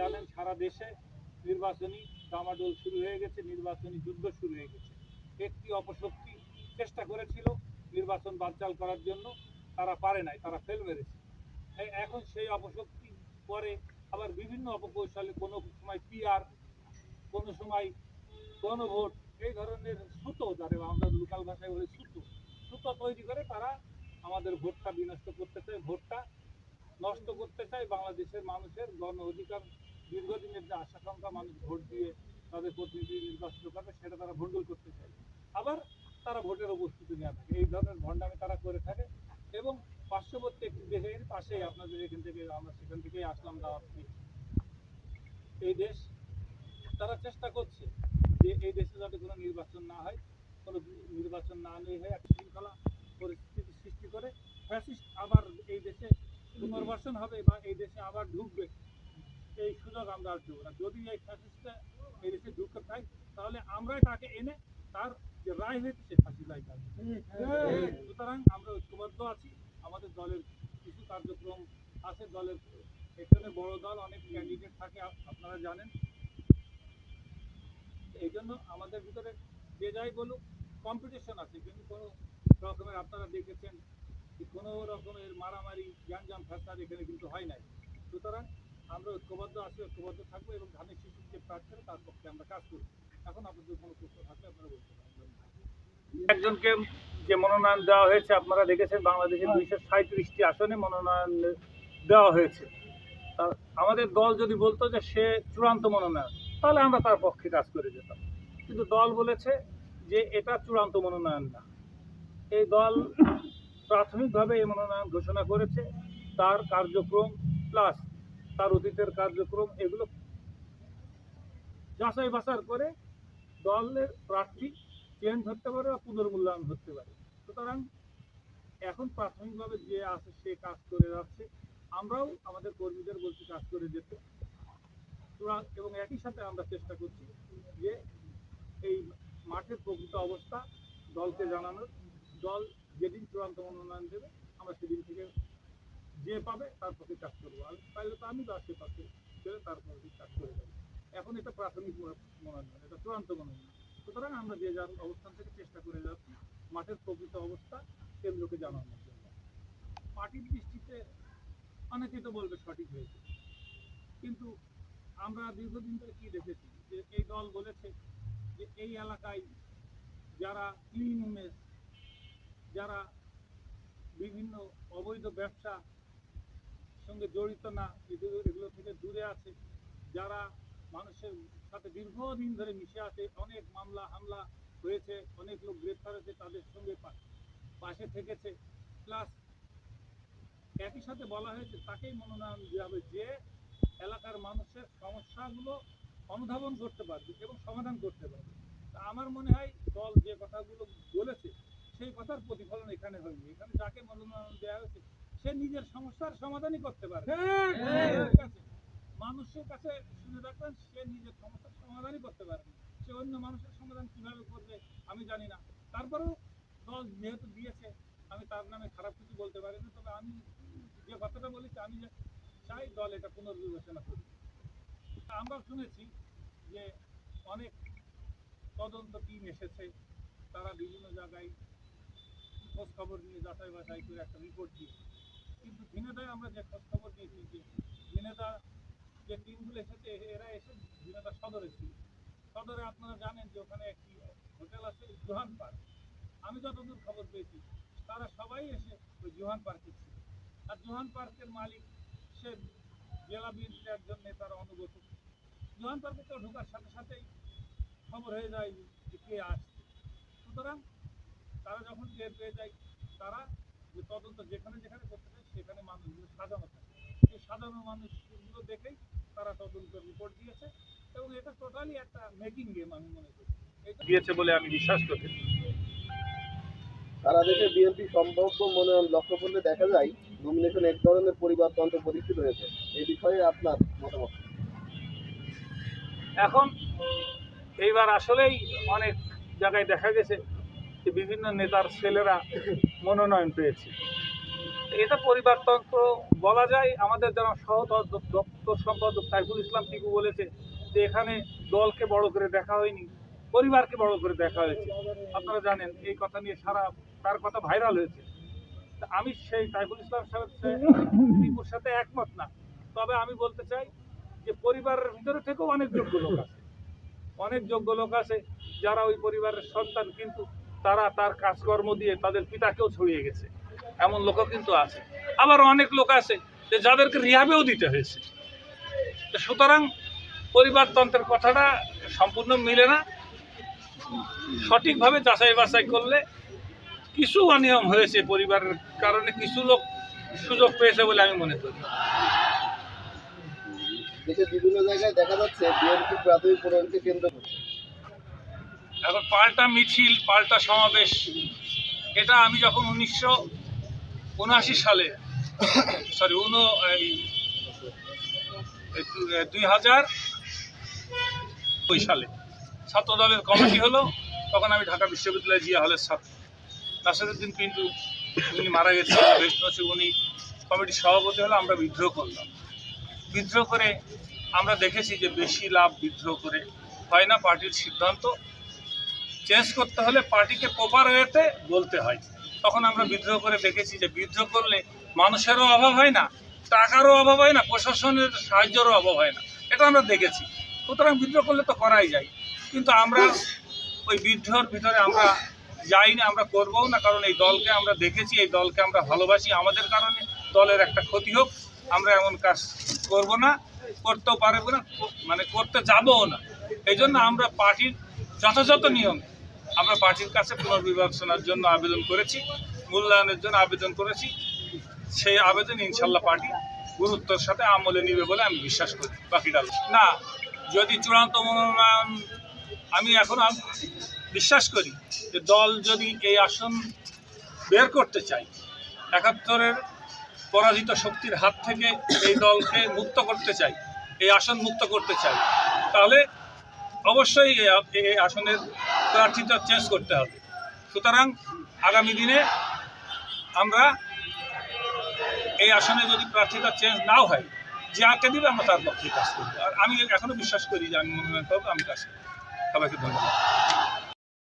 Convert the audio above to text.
জানেন, সারা দেশে নির্বাচনী ডামাডোল শুরু হয়ে গেছে, নির্বাচনী যুদ্ধ শুরু হয়ে গেছে। একটি অপশক্তি চেষ্টা করেছিল নির্বাচন বানচাল করার জন্য, তারা পারে নাই, তারা ফেল মেরেছে। এখন সেই অপশক্তি পরে আবার বিভিন্ন অপকৌশলে কোনো সময় পিআর কোনো সময় গণভোট, এই ধরনের সুতো যারা আমরা লোকাল ভাষায় বলি সুতো তৈরি করে তারা আমাদের ভোটটা বিনষ্ট করতে চায়। ভোটটা নষ্ট করতে চায় বাংলাদেশের মানুষের গণ অধিকার। দীর্ঘদিনের যে আশাকাঙ্ক্ষা মানুষ ভোট দিয়ে তাদের প্রতিনিধি নির্বাচিত করবে, সেটা তারা ভণ্ডুল করতে চায়। আবার তারা ভোটের উপস্থিতি নেওয়া থাকে এই ধরনের ভণ্ডামি তারা করে থাকে এবং পার্শ্ববর্তী একটি দেশের পাশেই আপনাদের এখান থেকে আমরা সেখান থেকেই আসলাম দাওয়াত নিয়ে। এই দেশ তারা চেষ্টা করছে যে এই দেশে যাতে কোনো নির্বাচন না হয়, কোনো নির্বাচন না নিয়ে হয় একটা শৃঙ্খলা পরিস্থিতি সৃষ্টি করে। ফ্যাসিস্ট আবার এই দেশে পুনর্বাসন হবে বা এই দেশে আবার ঢুকবে এই সুযোগ আমরা আর দেবো না। যদি এই ফ্যাসিস্টটা এই দেশে ঢুকতে চাই তাহলে আমরাই তাকে এনে তার যে রায় হয়েছে সে ফাঁসি রায় সুতরাং আমরা ঐক্যবদ্ধ আছি। আমাদের দলের কিছু কার্যক্রম আছে দলের এখানে বড় দল অনেক ক্যান্ডিডেট থাকে আপনারা জানেন। এই জন্য আমাদের ভিতরে যে যাই বলুক কম্পিটিশন আছে কিন্তু কোনো রকমের আপনারা দেখেছেন যে কোনো রকমের মারামারি গ্যাঞ্জাম ফ্যাসাদ এখানে কিন্তু হয় নাই। সুতরাং আমরা ঐক্যবদ্ধ আছি ঐক্যবদ্ধ থাকব এবং ধানের শিশুর যে প্রার্থী তার পক্ষে আমরা কাজ করব এখন আপনাদের কোনো প্রশ্ন থাকলে আপনারা বলতে পারেন। একজনকে যে মনোনয়ন দেওয়া হয়েছে আপনারা দেখেছেন বাংলাদেশের দুইশো সাঁত্রিশটি আসনে মনোনয়ন দেওয়া হয়েছে। আমাদের দল যদি বলতো যে সে চূড়ান্ত মনোনয়ন তাহলে আমরা তার পক্ষে কাজ করে যেতাম। কিন্তু দল বলেছে যে এটা চূড়ান্ত মনোনয়ন না। এই দল প্রাথমিকভাবে এই মনোনয়ন ঘোষণা করেছে। তার কার্যক্রম প্লাস তার অতীতের কার্যক্রম এগুলো যাচাই বাছার করে দলের প্রার্থী চেঞ্জ হতে পারে বা পুনর্মূল্যায়ন হতে পারে। সুতরাং এখন প্রাথমিকভাবে যে আছে সে কাজ করে যাচ্ছে। আমরাও আমাদের কর্মীদের বলছি কাজ করে যেতে। এবং একই সাথে আমরা চেষ্টা করছি যে এই মাঠের প্রকৃত অবস্থা দলকে জানানোর। দল যেদিন চূড়ান্ত মনোনয়ন দেবে, আমরা সেদিন থেকে যে পাবে তার পক্ষে কাজ করব। আর পাইলে তো আমি আসে পাশে ছেড়ে তার পক্ষে কাজ করে যাব এখন এটা প্রাথমিক মনো- মনোনয়ন, এটা চূড়ান্ত মনোনয়ন। সুতরাং আমরা যে যার অবস্থান থেকে চেষ্টা করে যাচ্ছি, মাঠের প্রকৃত অবস্থা কেন্দ্রকে জানানোর জন্য। পার্টির দৃষ্টিতে অনেকেই তো বলবে সঠিক হয়েছে। কিন্তু আমরা দীর্ঘদিন ধরে কি দেখেছি? যে এই দল বলেছে যে এই এলাকায় যারা ক্লিন যারা বিভিন্ন অবৈধ ব্যবসা সঙ্গে জড়িত না, এগুলো এগুলো থেকে দূরে আছে, যারা মানুষের সাথে দীর্ঘদিন ধরে মিশে আছে, অনেক মামলা, হামলা হয়েছে, অনেক লোক গ্রেফতার হয়েছে, তাদের সঙ্গে পাশে থেকেছে। প্লাস একই সাথে বলা হয়েছে, তাকেই মনোনয়ন দেওয়া হবে যে এলাকার মানুষের সমস্যাগুলো অনুধাবন করতে পারবে এবং সমাধান করতে পারবে। তা আমার মনে হয় দল যে কথাগুলো বলেছে সেই কথার প্রতিফলন এখানে হয়নি। এখানে যাকে মনোনয়ন দেওয়া হয়েছে সে নিজের সমস্যার সমাধানই করতে পারে। মানুষের কাছে শুনে রাখবেন সে নিজের সমস্যার সমাধানই করতে পারে সে অন্য মানুষের সমাধান কীভাবে করবে আমি জানি না। তারপরেও দল যেহেতু দিয়েছে আমি তার নামে খারাপ কিছু বলতে পারি না তবে আমি যে কথাটা বলেছি আমি চাই দল এটা পুনর্বিবেচনা করি আমরা শুনেছি যে অনেক তদন্ত টিম এসেছে তারা বিভিন্ন জায়গায় খোঁজ খবর নিয়ে, যাচাই বাছাই করে একটা রিপোর্ট দিয়ে। কিন্তু ঝিনেদায় আমরা যে খোঁজ খবর নিয়েছি, যে ঝিনেদা যে টিমগুলো এসেছে, এরা এসে ঝিনেদা সদরে ছিল। সদরে আপনারা জানেন যে ওখানে একটি হোটেল আছে, জোহান পার্ক। আমি যতদূর খবর পেয়েছি, তারা সবাই এসে ওই জোহান পার্কে ছিল। আর জোহান পার্কের মালিক সে জেলা বিএনপির একজন নেতার অনুগত। জোহান পার্কে তো ঢোকার সাথে সাথেই খবর হয়ে যায় যে কে আসছে। সুতরাং তারা যখন টের পেয়ে যায় তারা যে তদন্ত যেখানে যেখানে করতে চায় সেখানে মানুষগুলো সাজানো থাকে। এই সাজানো মানুষগুলো দেখেই তারা তদন্ত রিপোর্ট দিয়েছে এবং এটা টোটালি একটা মেকিং গেম আমি মনে করি। দিয়েছে বলে আমি বিশ্বাস করি। সারা দেশে বিএনপি সম্ভাব্য মনোনয়ন লক্ষ্য করলে দেখা যায় নমিনেশন এক ধরনের পরিবর্তন প্রতিষ্ঠিত হয়েছে। এই বিষয়ে আপনার মতামত? এখন এইবার আসলেই অনেক জায়গায় দেখা গেছে বিভিন্ন নেতার ছেলেরা মনোনয়ন পেয়েছে। এটা পরিবারতন্ত্র বলা যায়, আমাদের যারা সহ দপ্তর সম্পাদক সাইফুল ইসলাম টিকু বলেছে যে এখানে দলকে বড় করে দেখা হয়নি, পরিবারকে বড় করে দেখা হয়েছে। আপনারা জানেন, এই কথা নিয়ে সারা, তার কথা ভাইরাল হয়েছে। আমি সেই সাইফুল ইসলাম টিপুর সাথে একমত না। তবে আমি বলতে চাই যে পরিবারের ভিতরে থেকেও অনেক যোগ্য লোক আছে। অনেক যোগ্য লোক আছে যারা ওই পরিবারের সন্তান, কিন্তু তারা তার কাজকর্ম দিয়ে তাদের পিতাকেও ছড়িয়ে গেছে। এমন লোকও কিন্তু আছে। আবার অনেক লোক আছে যে যাদেরকে রিহাবেও দিতে হয়েছে। সুতরাং পরিবারতন্ত্রের কথাটা সম্পূর্ণ মিলে না। সঠিকভাবে যাচাই বাছাই করলে কিছু অনিয়ম হয়েছে পরিবারের কারণে, কিছু লোক সুযোগ পেয়েছে বলে আমি মনে করি। বিভিন্ন জায়গায় দেখা যাচ্ছে, বিএনপি প্রাথমিক কেন্দ্র করছে এখন পাল্টা মিছিল, পাল্টা সমাবেশ, এটা আমি যখন উনিশশো উনআশি সালে সরি উন দুই হাজার ওই সালে ছাত্র দলের কমিটি হলো, তখন আমি ঢাকা বিশ্ববিদ্যালয় জিয়া হলের ছাত্র। নাসিরুদ্দিন কিন্তু উনি মারা গেছেন নসিব উনি কমিটির সভাপতি হলো, আমরা বিদ্রোহ করলাম। বিদ্রোহ করে আমরা দেখেছি যে বেশি লাভ বিদ্রোহ করে হয় না, পার্টির সিদ্ধান্ত চেঞ্জ করতে হলে পার্টিকে প্রপার ওয়েতে বলতে হয়। তখন আমরা বিদ্রোহ করে দেখেছি যে বিদ্রোহ করলে মানুষেরও অভাব হয় না, টাকারও অভাব হয় না, প্রশাসনের সাহায্যেরও অভাব হয় না। এটা আমরা দেখেছি। সুতরাং বিদ্রোহ করলে তো করাই যায়। কিন্তু আমরা ওই বিদ্রোহের ভিতরে আমরা যাই না আমরা করবও না, কারণ এই দলকে আমরা দেখেছি, এই দলকে আমরা ভালোবাসি। আমাদের কারণে দলের একটা ক্ষতি হোক, আমরা এমন কাজ করব না, করতেও পারব না মানে করতে যাবও না। এই জন্য আমরা পার্টির যথাযথ নিয়মে আমরা পার্টির কাছে পুনর্বিবেচনার জন্য আবেদন করেছি, মূল্যায়নের জন্য আবেদন করেছি। সেই আবেদন ইনশাল্লাহ পার্টি গুরুত্বের সাথে আমলে নিবে বলে আমি বিশ্বাস করি। বাকিটা না, যদি চূড়ান্ত মনোনয়ন আমি এখন বিশ্বাস করি যে দল যদি এই আসন বের করতে চাই একাত্তরের পরাজিত শক্তির হাত থেকে এই দলকে মুক্ত করতে চাই এই আসন মুক্ত করতে চাই তাহলে অবশ্যই এই আসনের প্রার্থীটা চেঞ্জ করতে হবে। সুতরাং আগামী দিনে আমরা এই আসনে যদি প্রার্থীটা চেঞ্জ নাও হয়, যে আঁকে দিবে আমরা তার পক্ষে কাজ করব। আর আমি এখনও বিশ্বাস করি যে আমি মনোনয়ন পাবো, আমি কাজ করি সবাইকে ধন্যবাদ।